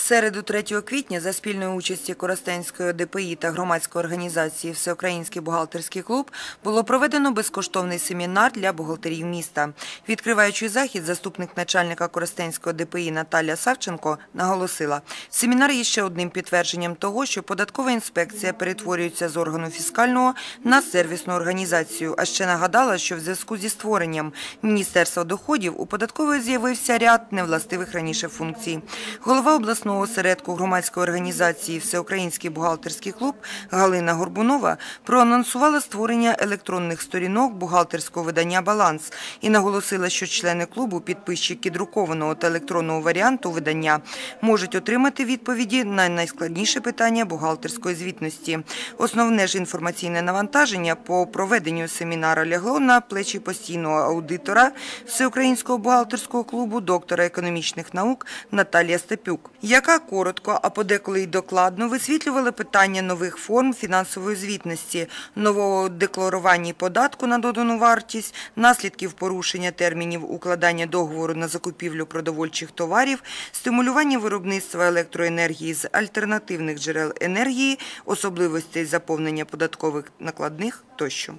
середу 3 квітня за спільної участі Коростенської ДПІ та громадської організації Всеукраїнський бухгалтерський клуб було проведено безкоштовний семінар для бухгалтерів міста. Відкриваючи захід, заступник начальника Коростенської ДПІ Наталія Савченко наголосила, семінар є ще одним підтвердженням того, що податкова інспекція перетворюється з органу фіскального на сервісну організацію. А ще нагадала, що в зв'язку зі створенням Міністерства доходів у податкової з'явився ряд невластивих раніше функцій. Голова обласного осередку громадської організації Всеукраїнський бухгалтерський клуб Галина Горбунова проанонсувала створення електронних сторінок бухгалтерського видання «Баланс» і наголосила, що члени клубу, підписчики друкованого та електронного варіанту видання, можуть отримати відповіді на найскладніші питання бухгалтерської звітності. Основне ж інформаційне навантаження по проведенню семінару лягло на плечі постійного аудитора Всеукраїнського бухгалтерського клубу доктора економічних наук Наталія Степюк, яка коротко, а подеколи й докладно висвітлювала питання нових форм фінансової звітності, нового декларування податку на додану вартість, наслідків порушення термінів укладання договору на закупівлю продовольчих товарів, стимулювання виробництва електроенергії з альтернативних джерел енергії, особливостей заповнення податкових накладних тощо.